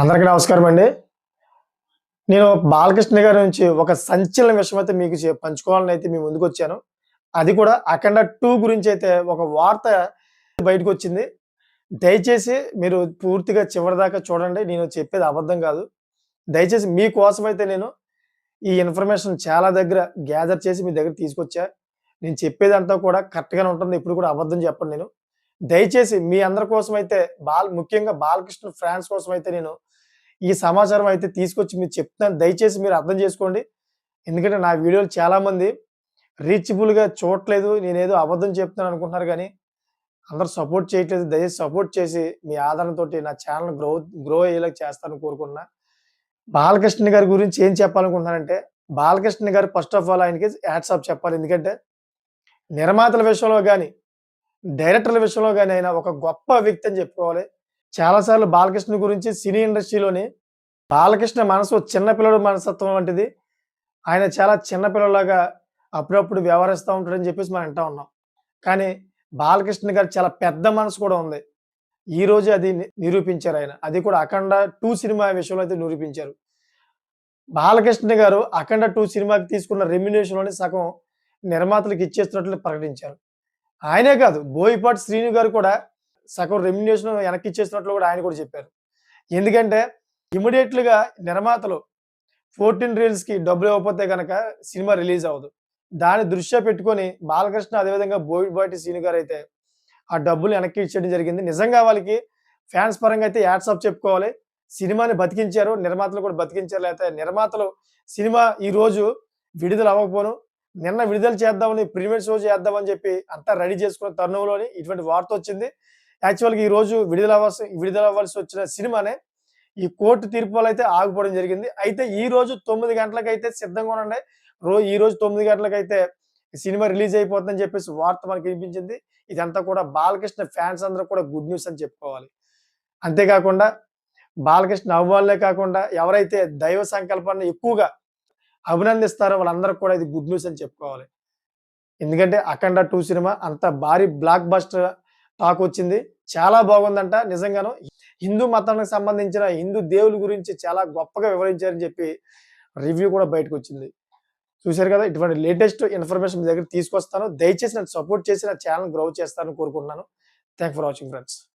అందరికీ నమస్కారం అండి. నేను బాలకృష్ణ గారి నుంచి ఒక సంచలన విషయం అయితే మీకు పంచుకోవాలని అయితే మీ ముందుకు వచ్చాను. అది కూడా అఖండ టూ గురించి అయితే ఒక వార్త బయటకు వచ్చింది. దయచేసి మీరు పూర్తిగా చివరి దాకా చూడండి. నేను చెప్పేది అబద్ధం కాదు. దయచేసి మీకోసం అయితే నేను ఈ ఇన్ఫర్మేషన్ చాలా దగ్గర గ్యాదర్ చేసి మీ దగ్గర తీసుకొచ్చా. నేను చెప్పేదంతా కూడా కరెక్ట్గానే ఉంటుంది. ఇప్పుడు కూడా అబద్ధం చెప్పండి నేను. దయచేసి మీ అందరి కోసం అయితే బాల్ ముఖ్యంగా బాలకృష్ణ ఫ్యాన్స్ కోసం అయితే నేను ఈ సమాచారం అయితే తీసుకొచ్చి మీరు చెప్తాను దయచేసి మీరు అర్థం చేసుకోండి. ఎందుకంటే నా వీడియోలు చాలామంది రీచబుల్గా చూడట్లేదు. నేనేదో అబద్ధం చెప్తాను అనుకుంటున్నారు కానీ అందరు సపోర్ట్ చేయట్లేదు. దయచేసి సపోర్ట్ చేసి మీ ఆదరణతో నా ఛానల్ గ్రో గ్రో అయ్యేలా చేస్తాను కోరుకున్నా బాలకృష్ణ గారి గురించి ఏం చెప్పాలనుకుంటున్నానంటే బాలకృష్ణ గారు ఫస్ట్ ఆఫ్ ఆల్ ఆయనకి యాడ్సాప్ చెప్పాలి. ఎందుకంటే నిర్మాతల విషయంలో కానీ డైరెక్టర్ల విషయంలో కానీ ఆయన ఒక గొప్ప వ్యక్తి అని చెప్పుకోవాలి. చాలాసార్లు బాలకృష్ణ గురించి సినీ ఇండస్ట్రీలోని బాలకృష్ణ మనసు చిన్నపిల్లడు మనస్తత్వం వంటిది. ఆయన చాలా చిన్నపిల్లలాగా అప్పుడప్పుడు వ్యవహరిస్తూ ఉంటాడని చెప్పేసి మనం వింటా ఉన్నాం. కానీ బాలకృష్ణ గారు చాలా పెద్ద మనసు కూడా ఉంది. ఈ రోజు అది ని- నిరూపించారు ఆయన. అది కూడా అఖండ టూ సినిమా విషయంలో అయితే నిరూపించారు. బాలకృష్ణ గారు అఖండ టూ సినిమాకి తీసుకున్న రెమ్యునేషన్లోని సగం నిర్మాతలకు ఇచ్చేస్తున్నట్లు ప్రకటించారు. ఆయనే కాదు బోయిపాటి శ్రీను గారు కూడా సగం రెమ్యునేషన్ వెనక్కి ఇచ్చేసినట్లు కూడా ఆయన కూడా చెప్పారు. ఎందుకంటే ఇమీడియట్లుగా నిర్మాతలు ఫోర్టీన్ రీల్స్కి డబ్బులు ఇవ్వకపోతే కనుక సినిమా రిలీజ్ అవ్వదు. దాన్ని దృష్ట్యా పెట్టుకొని బాలకృష్ణ అదేవిధంగా బోయిపాటి శ్రీను గారు అయితే ఆ డబ్బులు వెనక్కి ఇచ్చేయడం జరిగింది. నిజంగా వాళ్ళకి ఫ్యాన్స్ పరంగా అయితే యాడ్సాప్ చెప్పుకోవాలి. సినిమాని బతికించారు నిర్మాతలు కూడా బతికించారు. లేకపోతే నిర్మాతలు సినిమా ఈ రోజు విడుదల అవ్వకపోను. నిన్న విడుదల చేద్దామని ప్రీమియర్ షో చేద్దామని చెప్పి అంతా రెడీ చేసుకున్న తరుణంలోని ఇటువంటి వార్త వచ్చింది. యాక్చువల్గా ఈ రోజు విడుదల అవ్వాల్సి విడుదల అవ్వాల్సి వచ్చిన సినిమానే ఈ కోర్టు తీర్పు వల్ల అయితే ఆగిపోవడం జరిగింది. అయితే ఈ రోజు తొమ్మిది గంటలకైతే సిద్ధంగా ఉండండి. రో ఈ రోజు తొమ్మిది గంటలకైతే సినిమా రిలీజ్ అయిపోతుందని చెప్పేసి వార్త మనకి వినిపించింది. ఇదంతా కూడా బాలకృష్ణ ఫ్యాన్స్ అందరూ కూడా గుడ్ న్యూస్ అని చెప్పుకోవాలి. అంతేకాకుండా బాలకృష్ణ అభిమానులే కాకుండా ఎవరైతే దైవ సంకల్పాన్ని ఎక్కువగా అభినందిస్తారో వాళ్ళందరూ కూడా ఇది గుడ్ న్యూస్ అని చెప్పుకోవాలి. ఎందుకంటే అఖండ టూ సినిమా అంత భారీ బ్లాక్ బస్టర్ టాక్ వచ్చింది. చాలా బాగుందంట నిజంగాను. హిందూ మతానికి సంబంధించిన హిందూ దేవుల గురించి చాలా గొప్పగా వివరించారని చెప్పి రివ్యూ కూడా బయటకు వచ్చింది. చూశారు కదా ఇటువంటి లేటెస్ట్ ఇన్ఫర్మేషన్ మీ దగ్గర తీసుకొస్తాను. దయచేసి నన్ను సపోర్ట్ చేసి నా ఛానల్ గ్రో చేస్తానని కోరుకుంటున్నాను. Thank for watching friends